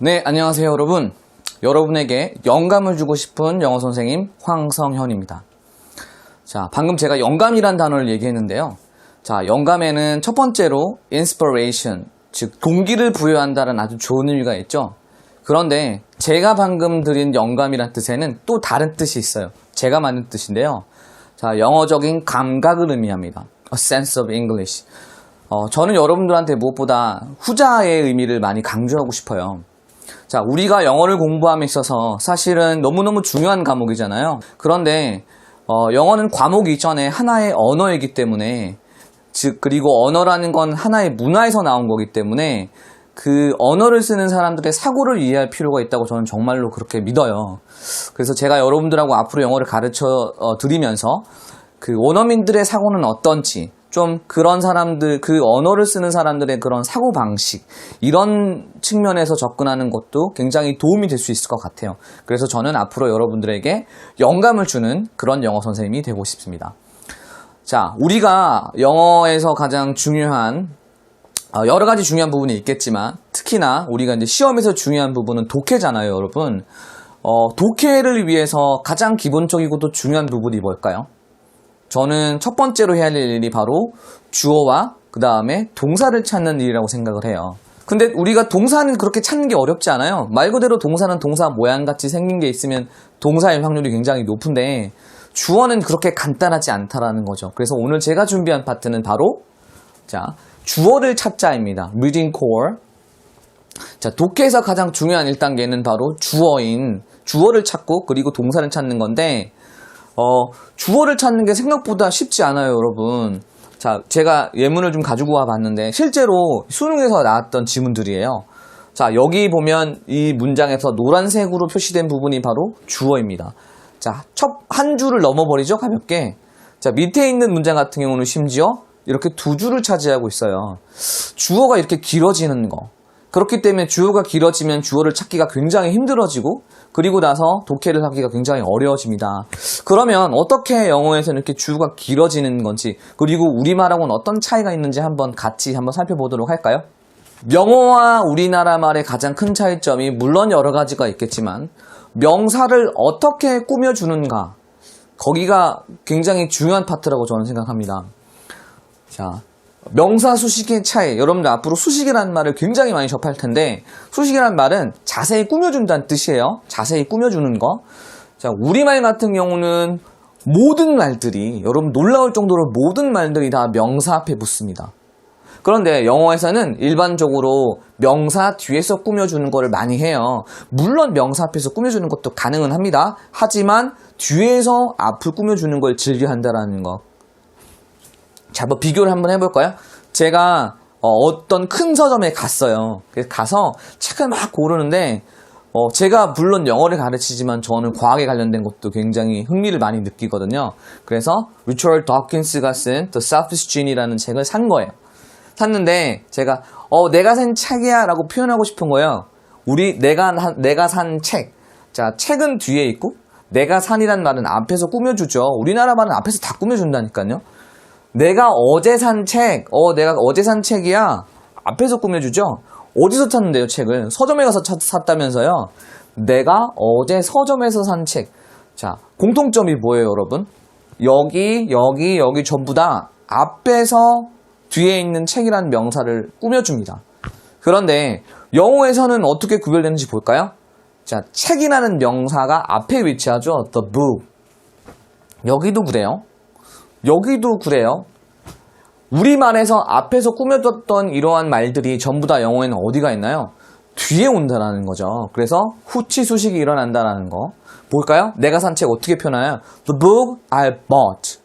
네, 안녕하세요, 여러분. 여러분에게 영감을 주고 싶은 영어 선생님 황성현입니다. 자, 방금 제가 영감이란 단어를 얘기했는데요. 자, 영감에는 첫 번째로 inspiration, 즉 동기를 부여한다는 아주 좋은 의미가 있죠. 그런데 제가 방금 드린 영감이란 뜻에는 또 다른 뜻이 있어요. 제가 만든 뜻인데요. 자, 영어적인 감각을 의미합니다. A sense of English. 어, 저는 여러분들한테 무엇보다 후자의 의미를 많이 강조하고 싶어요. 자, 우리가 영어를 공부함에 있어서 사실은 너무너무 중요한 과목이잖아요. 그런데, 어, 영어는 과목 이전에 하나의 언어이기 때문에, 즉, 그리고 언어라는 건 하나의 문화에서 나온 거기 때문에, 그 언어를 쓰는 사람들의 사고를 이해할 필요가 있다고 저는 정말로 그렇게 믿어요. 그래서 제가 여러분들하고 앞으로 영어를 가르쳐 어, 드리면서, 그 원어민들의 사고는 어떤지, 좀 그런 사람들, 그 언어를 쓰는 사람들의 그런 사고방식, 이런 측면에서 접근하는 것도 굉장히 도움이 될 수 있을 것 같아요. 그래서 저는 앞으로 여러분들에게 영감을 주는 그런 영어 선생님이 되고 싶습니다. 자, 우리가 영어에서 가장 중요한, 어, 여러 가지 중요한 부분이 있겠지만, 특히나 우리가 이제 시험에서 중요한 부분은 독해잖아요, 여러분. 어, 독해를 위해서 가장 기본적이고 또 중요한 부분이 뭘까요? 저는 첫 번째로 해야 할 일이 바로 주어와 그 다음에 동사를 찾는 일이라고 생각을 해요. 근데 우리가 동사는 그렇게 찾는 게 어렵지 않아요. 말 그대로 동사는 동사 모양같이 생긴 게 있으면 동사일 확률이 굉장히 높은데 주어는 그렇게 간단하지 않다라는 거죠. 그래서 오늘 제가 준비한 파트는 바로 자 주어를 찾자입니다. reading core. 자 독해에서 가장 중요한 1단계는 바로 주어인 주어를 찾고 그리고 동사를 찾는 건데 어, 주어를 찾는 게 생각보다 쉽지 않아요, 여러분. 자, 제가 예문을 좀 가지고 와 봤는데, 실제로 수능에서 나왔던 지문들이에요. 자, 여기 보면 이 문장에서 노란색으로 표시된 부분이 바로 주어입니다. 자, 첫 한 줄을 넘어버리죠, 가볍게. 자, 밑에 있는 문장 같은 경우는 심지어 이렇게 두 줄을 차지하고 있어요. 주어가 이렇게 길어지는 거. 그렇기 때문에 주어가 길어지면 주어를 찾기가 굉장히 힘들어지고 그리고 나서 독해를 하기가 굉장히 어려워집니다. 그러면 어떻게 영어에서는 이렇게 주어가 길어지는 건지 그리고 우리말하고는 어떤 차이가 있는지 한번 같이 한번 살펴보도록 할까요? 영어와 우리나라 말의 가장 큰 차이점이 물론 여러 가지가 있겠지만 명사를 어떻게 꾸며주는가 거기가 굉장히 중요한 파트라고 저는 생각합니다. 자, 명사 수식의 차이. 여러분들 앞으로 수식이라는 말을 굉장히 많이 접할 텐데 수식이라는 말은 자세히 꾸며준다는 뜻이에요. 자세히 꾸며주는 거. 자, 우리말 같은 경우는 모든 말들이 여러분 놀라울 정도로 모든 말들이 다 명사 앞에 붙습니다. 그런데 영어에서는 일반적으로 명사 뒤에서 꾸며주는 거를 많이 해요. 물론 명사 앞에서 꾸며주는 것도 가능은 합니다. 하지만 뒤에서 앞을 꾸며주는 걸 즐겨 한다라는 거. 자, 한번 비교를 한번 해볼까요? 제가 어, 떤큰 서점에 갔어요. 그래서 가서 책을 막 고르는데 어, 제가 물론 영어를 가르치지만 저는 과학에 관련된 것도 굉장히 흥미를 많이 느끼거든요. 그래서 리처드 더킨스가 쓴 The Selfish Gene이라는 책을 산 거예요. 샀는데 제가 어 내가 산 책이야라고 표현하고 싶은 거예요. 우리 내가 한- 내가 산 책. 자 책은 뒤에 있고 내가 산이란 말은 앞에서 꾸며주죠. 우리나라 말은 앞에서 다 꾸며준다니까요. 내가 어제 산 책, 어, 내가 어제 산 책이야. 앞에서 꾸며주죠? 어디서 샀는데요, 책을? 서점에 가서 찾- 샀다면서요? 내가 어제 서점에서 산 책. 자, 공통점이 뭐예요, 여러분? 여기, 여기, 여기 전부 다 앞에서 뒤에 있는 책이라는 명사를 꾸며줍니다. 그런데 영어에서는 어떻게 구별되는지 볼까요? 자, 책이라는 명사가 앞에 위치하죠. The book. 여기도 그래요. 여기도 그래요. 우리말에서 앞에서 꾸며졌던 이러한 말들이 전부 다 영어에는 어디가 있나요? 뒤에 온다라는 거죠. 그래서 후치 수식이 일어난다라는 거. 볼까요? 내가 산 책 어떻게 표현하나요? The book I bought.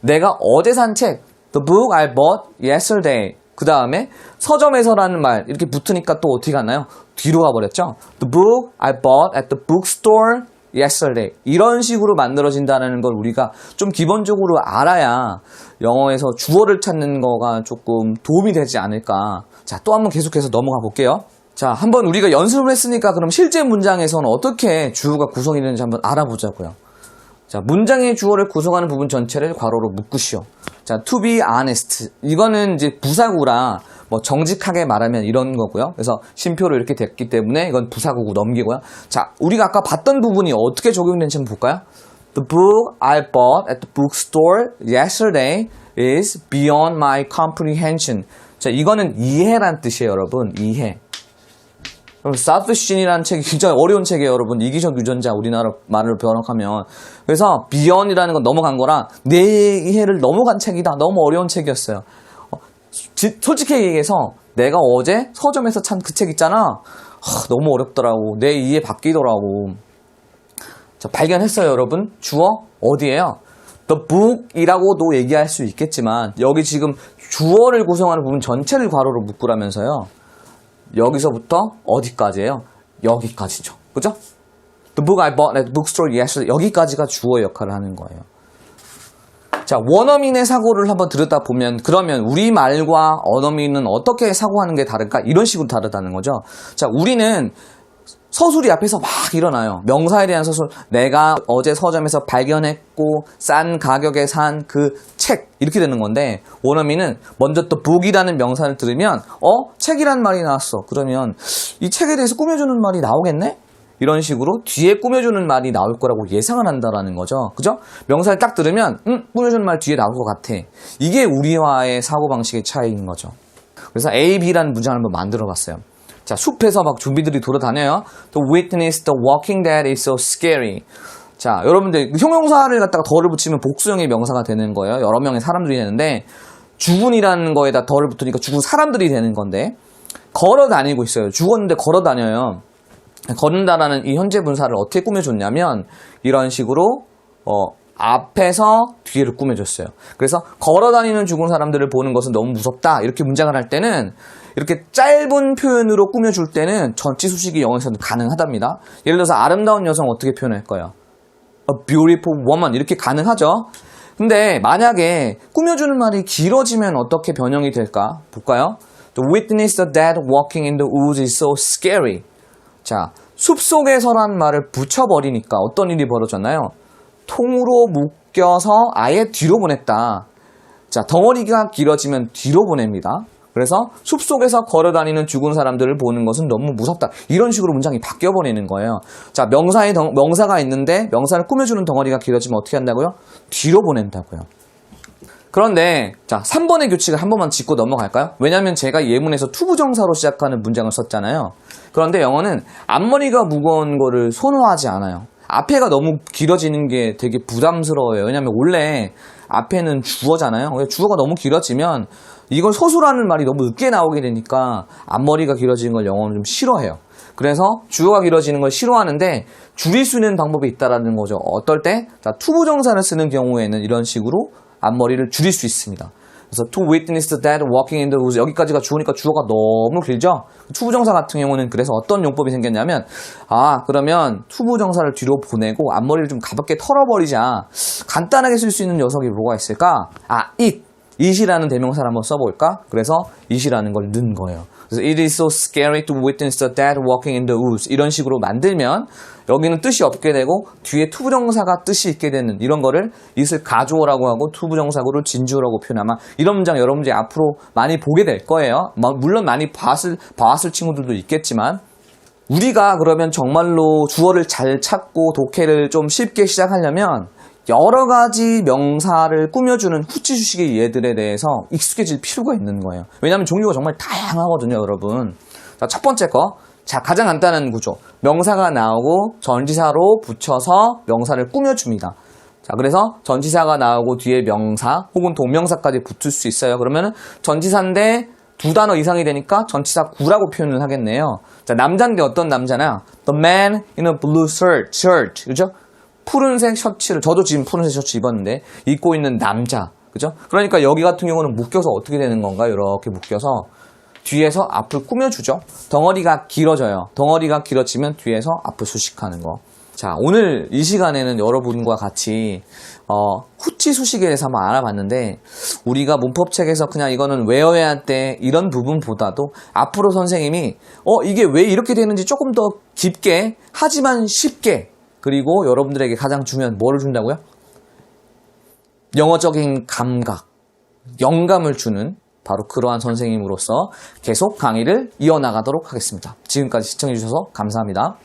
내가 어제 산 책. The book I bought yesterday. 그 다음에 서점에서라는 말 이렇게 붙으니까 또 어떻게 갔나요? 뒤로 가버렸죠. The book I bought at the bookstore yesterday. 이런 식으로 만들어진다는 걸 우리가 좀 기본적으로 알아야 영어에서 주어를 찾는 거가 조금 도움이 되지 않을까. 자, 또 한번 계속해서 넘어가 볼게요. 자, 한번 우리가 연습을 했으니까 그럼 실제 문장에서는 어떻게 주어가 구성이 되는지 한번 알아보자고요. 자, 문장의 주어를 구성하는 부분 전체를 괄호로 묶으시오. 자, to be honest. 이거는 이제 부사구라 뭐 정직하게 말하면 이런 거고요. 그래서 쉼표로 이렇게 됐기 때문에 이건 부사구고 넘기고요. 자, 우리가 아까 봤던 부분이 어떻게 적용되는지 한번 볼까요? The book I bought at the bookstore yesterday is beyond my comprehension. 자, 이거는 이해란 뜻이에요, 여러분. 이해. 그럼 사프신이라는 책이 굉장히 어려운 책이에요, 여러분. 이기적 유전자 우리나라 말을 번역하면. 그래서 beyond이라는 건 넘어간 거라 내 이해를 넘어간 책이다. 너무 어려운 책이었어요. 어, 지- 솔직히 얘기해서 내가 어제 서점에서 찬 그 책 있잖아. 하, 너무 어렵더라고. 내 이해 바뀌더라고. 자, 발견했어요, 여러분. 주어 어디예요? The book이라고도 얘기할 수 있겠지만 여기 지금 주어를 구성하는 부분 전체를 괄호로 묶으라면서요. 여기서부터 어디까지예요? 여기까지죠. 그죠? The book I bought at bookstore yesterday. 여기까지가 주어 역할을 하는 거예요. 자, 원어민의 사고를 한번 들여다 보면 그러면 우리말과 언어민은 어떻게 사고하는 게 다를까? 이런 식으로 다르다는 거죠. 자, 우리는 서술이 앞에서 막 일어나요. 명사에 대한 서술. 내가 어제 서점에서 발견했고 싼 가격에 산 그 책 이렇게 되는 건데 원어민은 먼저 또 book이라는 명사를 들으면 어 책이란 말이 나왔어. 그러면 이 책에 대해서 꾸며주는 말이 나오겠네? 이런 식으로 뒤에 꾸며주는 말이 나올 거라고 예상을 한다라는 거죠. 그죠? 명사를 딱 들으면 음 꾸며주는 말 뒤에 나올 것 같아. 이게 우리와의 사고방식의 차이인 거죠. 그래서 A, B라는 문장을 한번 만들어 봤어요. 자, 숲에서 막 좀비들이 돌아다녀요. To witness the walking dead is so scary. 자, 여러분들 형용사를 갖다가 덜을 붙이면 복수형의 명사가 되는 거예요. 여러 명의 사람들이 되는데 죽은이라는 거에다 덜을 붙으니까 죽은 사람들이 되는 건데 걸어 다니고 있어요. 죽었는데 걸어 다녀요. 걷는다라는 이 현재 분사를 어떻게 꾸며줬냐면 이런 식으로 어, 앞에서 뒤를 꾸며줬어요. 그래서 걸어다니는 죽은 사람들을 보는 것은 너무 무섭다. 이렇게 문장을 할 때는 이렇게 짧은 표현으로 꾸며줄 때는 전치 수식이 영어에서는 가능하답니다. 예를 들어서 아름다운 여성 어떻게 표현할 거예요? A beautiful woman 이렇게 가능하죠. 근데 만약에 꾸며주는 말이 길어지면 어떻게 변형이 될까? 볼까요? The witness the dead walking in the woods is so scary. 자, 숲속에서란 말을 붙여버리니까 어떤 일이 벌어졌나요? 통으로 묶여서 아예 뒤로 보냈다. 자, 덩어리가 길어지면 뒤로 보냅니다. 그래서 숲속에서 걸어다니는 죽은 사람들을 보는 것은 너무 무섭다. 이런 식으로 문장이 바뀌어버리는 거예요. 자, 명사의 덩- 명사가 있는데 명사를 꾸며주는 덩어리가 길어지면 어떻게 한다고요? 뒤로 보낸다고요. 그런데 자 3번의 규칙을 한 번만 짚고 넘어갈까요? 왜냐하면 제가 예문에서 투부정사로 시작하는 문장을 썼잖아요. 그런데 영어는 앞머리가 무거운 거를 선호하지 않아요. 앞에가 너무 길어지는 게 되게 부담스러워요. 왜냐하면 원래 앞에는 주어잖아요. 주어가 너무 길어지면 이걸 서술하는 말이 너무 늦게 나오게 되니까 앞머리가 길어지는 걸 영어는 좀 싫어해요. 그래서 주어가 길어지는 걸 싫어하는데 줄일 수 있는 방법이 있다라는 거죠. 어떨 때? 자, 투부정사를 쓰는 경우에는 이런 식으로 앞머리를 줄일 수 있습니다. 그래서 to witness dead walking in the woods 여기까지가 주어니까 주어가 너무 길죠? 투부정사 같은 경우는 그래서 어떤 용법이 생겼냐면 아 그러면 투부정사를 뒤로 보내고 앞머리를 좀 가볍게 털어버리자 간단하게 쓸 수 있는 녀석이 뭐가 있을까? 아 it it이라는 대명사를 한번 써볼까? 그래서 it이라는 걸 넣은 거예요. 그래서 it is so scary to witness the dead walking in the woods 이런 식으로 만들면 여기는 뜻이 없게 되고 뒤에 투부정사가 뜻이 있게 되는 이런 거를 it을 가져오라고 하고 투부정사구를 진주라고 표현 아마 이런 문장 여러분들이 앞으로 많이 보게 될 거예요. 뭐, 물론 많이 봤을, 봐왔을 친구들도 있겠지만 우리가 그러면 정말로 주어를 잘 찾고 독해를 좀 쉽게 시작하려면 여러 가지 명사를 꾸며주는 후치 주식의 예들에 대해서 익숙해질 필요가 있는 거예요. 왜냐하면 종류가 정말 다양하거든요, 여러분. 자, 첫 번째 거. 자, 가장 간단한 구조. 명사가 나오고 전지사로 붙여서 명사를 꾸며줍니다. 자, 그래서 전지사가 나오고 뒤에 명사 혹은 동명사까지 붙을 수 있어요. 그러면은 전지사인데 두 단어 이상이 되니까 전치사 구라고 표현을 하겠네요. 자, 남자인데 어떤 남자나? The man in a blue shirt. 그죠? 푸른색 셔츠를, 저도 지금 푸른색 셔츠 입었는데, 입고 있는 남자. 그죠? 그러니까 여기 같은 경우는 묶여서 어떻게 되는 건가? 이렇게 묶여서 뒤에서 앞을 꾸며주죠. 덩어리가 길어져요. 덩어리가 길어지면 뒤에서 앞을 수식하는 거. 자, 오늘 이 시간에는 여러분과 같이 어, 후치 수식에 대해서 한번 알아봤는데 우리가 문법책에서 그냥 이거는 외워야 돼 이런 부분보다도 앞으로 선생님이 어 이게 왜 이렇게 되는지 조금 더 깊게 하지만 쉽게 그리고 여러분들에게 가장 중요한 뭐를 준다고요? 영어적인 감각, 영감을 주는 바로 그러한 선생님으로서 계속 강의를 이어나가도록 하겠습니다. 지금까지 시청해주셔서 감사합니다.